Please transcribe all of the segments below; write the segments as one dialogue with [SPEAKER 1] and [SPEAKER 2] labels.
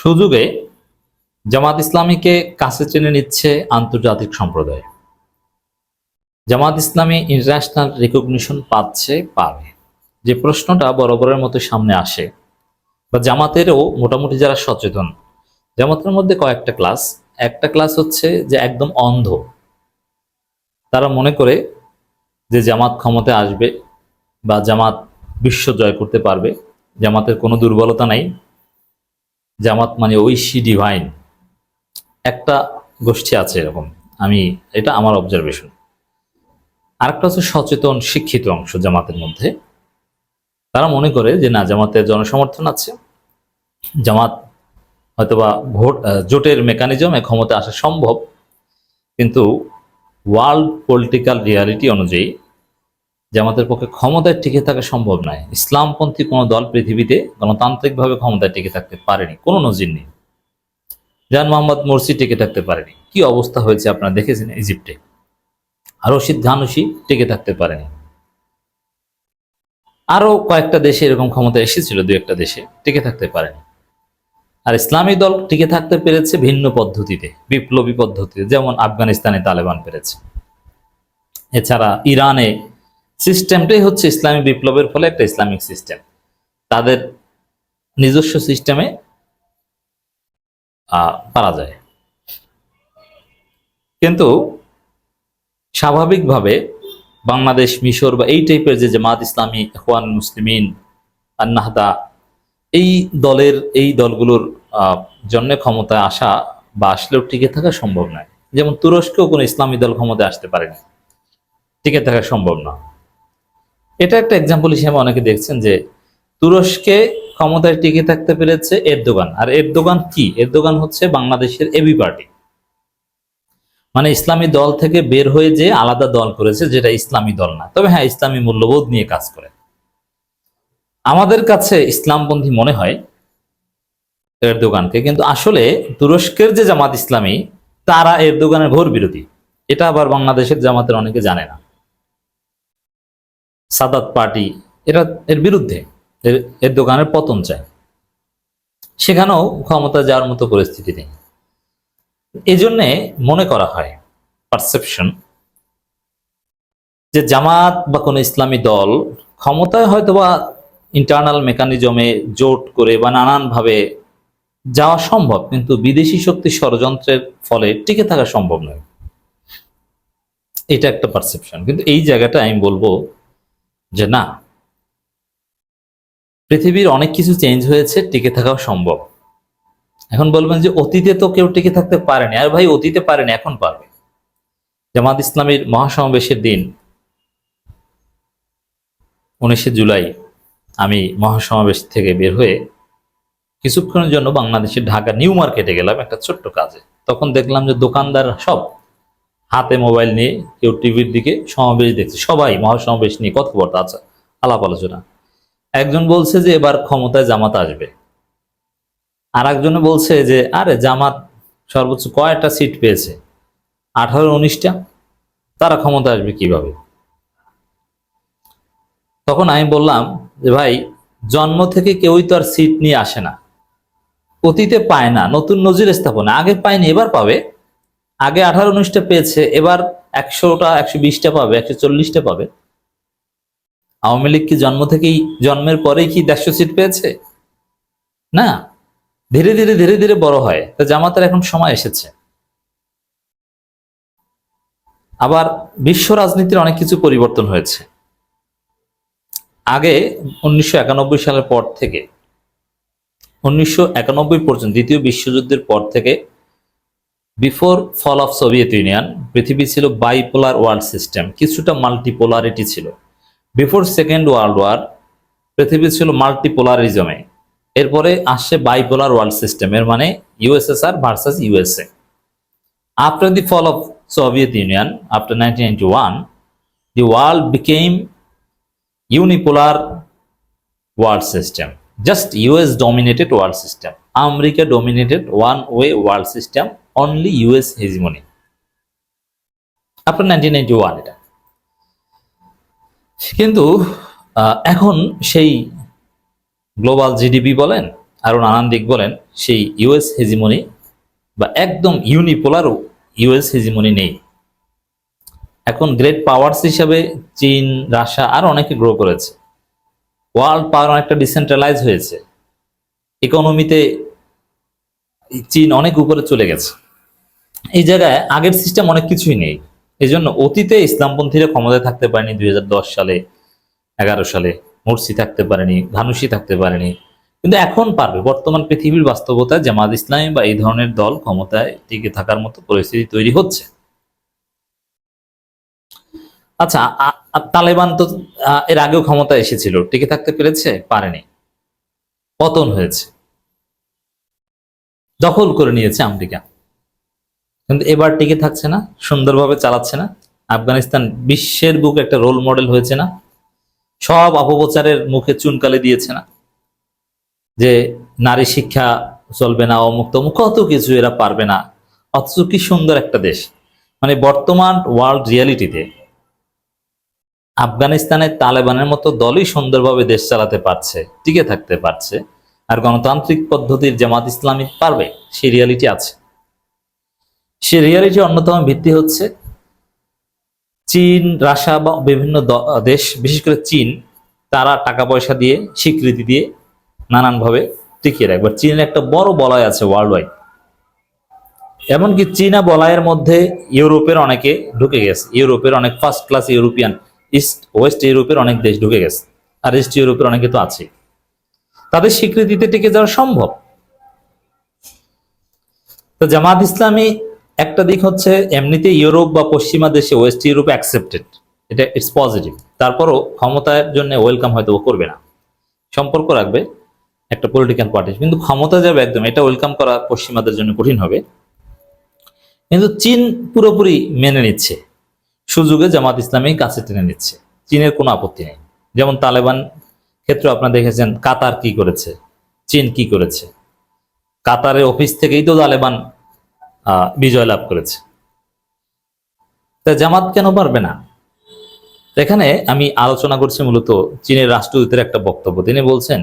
[SPEAKER 1] সুযোগে জামাত ইসলামীকে কাছে টেনে নিচ্ছে আন্তর্জাতিক সম্প্রদায়। জামাত ইসলামী ইন্টারন্যাশনাল রেকগনিশন পাচ্ছে পাবে যে প্রশ্নটা বরাবরের মতো সামনে আসে, বা জামাতেরও মোটামুটি যারা সচেতন, জামাতের মধ্যে কয়েকটা ক্লাস। একটা ক্লাস হচ্ছে যে একদম অন্ধ। তারা মনে করে যে জামাত ক্ষমতায় আসবে, বা জামাত বিশ্ব জয় করতে পারবে। জামাতের কোনো দুর্বলতা নাই। জামাত মানে ঐশী ডিভাইন একটা গোষ্ঠী আছে এরকম। আমি, এটা আমার অবজারভেশন আরেকটা হচ্ছে সচেতন, শিক্ষিত অংশ জামাতের মধ্যে। তারা মনে করে যে না জামাতের জনসমর্থন আছে। জামাত হয়তোবা ভোট জোটের মেকানিজমে ক্ষমতা আসা সম্ভব। কিন্তু ওয়ার্ল্ড পলিটিক্যাল রিয়ালিটি অনুযায়ী জামাতের পক্ষে ক্ষমতায় টিকে থাকা সম্ভব নয়। ইসলামপন্থী কোনো দল পৃথিবীতে গণতান্ত্রিকভাবে ক্ষমতায় টিকে থাকতে পারেনি। কোনো নজির নেই। জান মোহাম্মদ মোরসি টিকে থাকতে পারেনি। কি অবস্থা হয়েছে আপনারা দেখেছেন ইজিপ্টে? রশিদ ঘানুসি টিকে থাকতে পারেনি। আরও কয়েকটা দেশে এরকম ক্ষমতা এসেছিল দু একটা দেশে টিকে থাকতে পারেনি। আর ইসলামী দল টিকে থাকতে পেরেছে ভিন্ন পদ্ধতিতে, বিপ্লবী পদ্ধতিতে, যেমন আফগানিস্তানে তালেবান পেরেছে। এছাড়া ইরানে সিস্টেমটাই হচ্ছে ইসলামী বিপ্লবের ফলে একটা ইসলামিক সিস্টেম। তাদের নিজস্ব সিস্টেমে পারা যায়। কিন্তু স্বাভাবিকভাবে বাংলাদেশ, মিশর বা এই টাইপের যে জামাত ইসলামী, ইখওয়ান, মুসলিমিন, আন্নাহদা, এই দলের, এই দলগুলোর জন্য ক্ষমতায় আসা বা আসলেও টিকে থাকা সম্ভব নয়। যেমন তুরস্কেও কোনো ইসলামী দল ক্ষমতায় আসতে পারেনি। টিকে থাকা সম্ভব না। এটা একটা এক্সাম্পল হিসেবে অনেকে দেখছেন যে তুরস্কে ক্ষমতায় টিকে থাকতে পেরেছে এরদোগান। আর এরদোগান কি? এরদোগান হচ্ছে বাংলাদেশের এবি পার্টি মানে ইসলামী দল থেকে বের হয়ে যে আলাদা দল করেছে যেটা ইসলামী দল না। তবে হ্যাঁ ইসলামী মূল্যবোধ নিয়ে কাজ করে। আমাদের কাছে ইসলামপন্থী মনে হয় এরদোগানকে, কিন্তু আসলে তুরস্কের যে জামাত ইসলামী, তারা এরদোগানের ঘোর বিরোধী। এটা আবার বাংলাদেশের জামাতের অনেকে জানে না। সাদাত পার্টি, এরা এর বিরুদ্ধে, এর দোকানের পতন চায়। সেখানেও ক্ষমতা যাওয়ার মতো পরিস্থিতি নেই। এজন্যে মনে করা হয় পারসেপশন যে জামাত বা কোনো ইসলামী দল ক্ষমতায় হয়তো বা ইন্টারনাল মেকানিজমে জোট করে বা নানানভাবে যাওয়া সম্ভব, কিন্তু বিদেশি শক্তি ষড়যন্ত্রের ফলে টিকে থাকা সম্ভব নয়। এটা একটা পারসেপশন কিন্তু এই জায়গাটা আমি বলব যে না, পৃথিবীর অনেক কিছু চেঞ্জ হয়েছে, টিকে থাকাও সম্ভব। এখন বলবেন যে অতীতে তো কেউ টিকে থাকতে পারেনি। আর ভাই, অতীতে পারেনি, এখন পারবে। জামাত ইসলামীর মহাসমাবেশের দিন, উনিশে জুলাই, আমি মহাসমাবেশ থেকে বের হয়ে কিছুক্ষণের জন্য বাংলাদেশের ঢাকা নিউ মার্কেটে গেলাম একটা ছোট্ট কাজে। তখন দেখলাম যে দোকানদার সব হাতে মোবাইল নিয়ে কেউ টিভির দিকে সমাবেশ দেখছে। সবাই মহাসমাবেশ নিয়ে কথাবার্তা আছে, আলাপ আলোচনা। একজন বলছে যে এবার ক্ষমতায় জামাত আসবে। আর একজনে বলছে যে, আরে জামাত সর্বোচ্চ কয়টা সিট পেয়েছে? আঠারো, উনিশটা? তারা ক্ষমতা আসবে কীভাবে? তখন আমি বললাম যে, ভাই, জন্ম থেকে কেউই তো আর সিট নিয়ে আসে না। অতীতে পায় না, নতুন নজির স্থাপনা। আগে পায়নি, এবার পাবে। আগে আঠারো উনিশটা পেয়েছে, এবার একশোটা, একশো বিশটা পাবে, একশো চল্লিশটা পাবে। আওয়ামী লীগ কি জন্ম থেকেই, জন্মের পরেই কি দেড়শো সিট পেয়েছে? না। ধীরে ধীরে ধীরে ধীরে বড় হয়। তা জামাতের এখন সময় এসেছে। আবার বিশ্ব রাজনীতির অনেক কিছু পরিবর্তন হয়েছে। আগে উনিশশো একানব্বই সালের পর থেকে, উনিশশো একানব্বই পর্যন্ত, দ্বিতীয় বিশ্বযুদ্ধের পর থেকে before fall of Soviet Union পৃথিবী ছিল বাইপোলার ওয়ার্ল্ড সিস্টেম কিছুটা মাল্টিপোলারিটি ছিল। বিফোর সেকেন্ড ওয়ার্ল্ড ওয়ার পৃথিবী ছিল মাল্টিপোলারিজমে এরপরে আসছে বাইপোলার ওয়ার্ল্ড সিস্টেম এর মানে USSR versus USA after the fall of Soviet Union after nineteen ninety one the world became unipolar world system just US dominated world system America dominated one way world system only US hegemony after nineteen ninety one এটা। কিন্তু এখন সেই global GDP বলেন, আরও নানান দিক বলেন, সেই ইউএস হেজিমনি বা একদম ইউনিপোলারও ইউএস হেজিমনি নেই। এখন গ্রেট পাওয়ার্স হিসাবে চীন, রাশিয়া আর অনেকে গ্রো করেছে। ওয়ার্ল্ড পাওয়ার অনেকটা ডিসেন্ট্রালাইজ হয়েছে। ইকোনমিতে চীন অনেক উপরে চলে গেছে। এই জায়গায় আগের সিস্টেম অনেক কিছুই নেই। এই জন্য অতীতে ইসলামপন্থীরা ক্ষমতায় থাকতে পারেনি, দুই হাজার দশ সালে, এগারো সালে। মুরসি থাকতে পারেনি ধানুষি থাকতে পারেনি। কিন্তু এখন পারবে। বর্তমান পৃথিবীর বাস্তবতায় জামাত ইসলামী বা এই ধরনের দল ক্ষমতায় টিকে থাকার মতো পরিস্থিতি তৈরি হচ্ছে। আচ্ছা তালেবান তো এর আগেও ক্ষমতা এসেছিল। টিকে থাকতে পেরেছে? পারেনি। পতন হয়েছে। দখল করে নিয়েছে আমেরিকা। কিন্তু এবার টিকে থাকছে না, সুন্দরভাবে চালাচ্ছে না। আফগানিস্তান বিশ্বের বুকে একটা রোল মডেল হয়েছে না। সব অপপ্রচারের মুখে চুনকালি দিয়েছে না। যে নারী শিক্ষা চলবে না, অমুক তমুক, কত কিছু এরা পারবে না। অথচ কি সুন্দর একটা দেশ। মানে বর্তমান ওয়ার্ল্ড রিয়ালিটিতে আফগানিস্তানের তালেবানের মতো দলই সুন্দরভাবে দেশ চালাতে পারছে, টিকে থাকতে পারছে। আর গণতান্ত্রিক পদ্ধতির জামাত ইসলামী পারবে, সেই রিয়ালিটি আছে। সে রিয়ালিটি অন্যতম ভিত্তি হচ্ছে চীন, রাশিয়া বা বিভিন্ন দেশ, বিশেষ করে চীন, তারা টাকা পয়সা দিয়ে, স্বীকৃতি দিয়ে নানানভাবে টিকিয়ে রাখবে চীনের একটা বড় বলয় আছে ওয়ার্ল্ড ওয়াইড এমনকি চীনা বলয়ের মধ্যে ইউরোপের অনেকে ঢুকে গেছে। ইউরোপের অনেক first class European east west ইউরোপের অনেক দেশ ঢুকে গেছে। আর ইস্ট ইউরোপের অনেকে তো আছে। তাদের স্বীকৃতিতে টিকে যাওয়া সম্ভব। তো জামাত ইসলামী একটা দিক হচ্ছে এমনিতে ইউরোপ বা পশ্চিমা দেশে ওয়েস্ট ইউরোপ অ্যাকসেপ্টেড এটা ইটস পজিটিভ তারপরও ক্ষমতার জন্য ওয়েলকাম হয়তো করবে না। সম্পর্ক রাখবে একটা পলিটিক্যাল পার্টি কিন্তু ক্ষমতা যাবে একদম, এটা ওয়েলকাম করা পশ্চিমাদের জন্য কঠিন হবে। কিন্তু চীন পুরোপুরি মেনে নিচ্ছে। সুযোগে জামাত ইসলামী কাছে টেনে নিচ্ছে। চীনের কোনো আপত্তি নেই। যেমন তালেবান ক্ষেত্রে আপনারা দেখেছেন কাতার কি করেছে, চীন কি করেছে। কাতারের অফিস থেকেই তো তালেবান বিজয় লাভ করেছে। তা জামাত কেন পারবে না? এখানে আমি আলোচনা করছি মূলত চীনের রাষ্ট্রদূতের একটা বক্তব্য। তিনি বলছেন,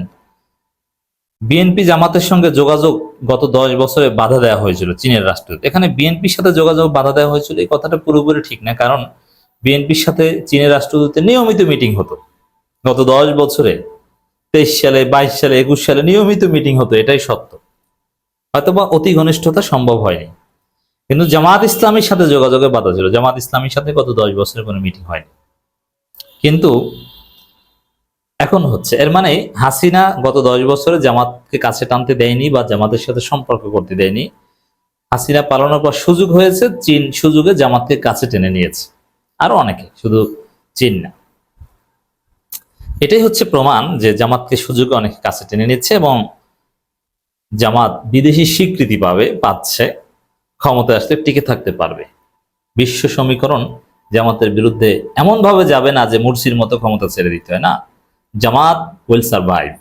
[SPEAKER 1] বিএনপি জামাতের সঙ্গে যোগাযোগ গত দশ বছরে বাধা দেওয়া হয়েছিল চীনের রাষ্ট্রদূত। এখানে বিএনপির সাথে যোগাযোগ বাধা দেওয়া হয়েছিল, এই কথাটা পুরোপুরি ঠিক না, কারণ বিএনপির সাথে চীনের রাষ্ট্রদূতের নিয়মিত মিটিং হতো। গত দশ বছরে, তেইশ সালে, বাইশ সালে, একুশ সালে নিয়মিত মিটিং হতো, এটাই সত্য। হয়তোবা অতি ঘনিষ্ঠতা সম্ভব হয়নি। কিন্তু জামাত ইসলামীর সাথে যোগাযোগের বাধা ছিল। জামাত ইসলামীর সাথে গত দশ বছরে কোনো মিটিং হয়নি। কিন্তু এখন হচ্ছে, এর মানে হাসিনা গত দশ বছরে জামাতকে কাছে টানতে দেয়নি বা জামাতের সাথে সম্পর্ক করতে দেয়নি। হাসিনা পালানোর পর সুযোগ হয়েছে, চীন সুযোগে জামাতকে কাছে টেনে নিয়েছে। আরও অনেকে, শুধু চীন না। এটাই হচ্ছে প্রমাণ যে জামাতকে সুযোগে অনেকে কাছে টেনে নিচ্ছে এবং জামাত বিদেশি স্বীকৃতি পাবে, পাচ্ছে। ক্ষমতায় আসলে টিকে থাকতে পারবে। বিশ্ব সমীকরণ জামাতের বিরুদ্ধে এমনভাবে যাবে না যে মুরসির মতো ক্ষমতা ছেড়ে দিতে হয়, না। জামাত উইল সার্ভাইভ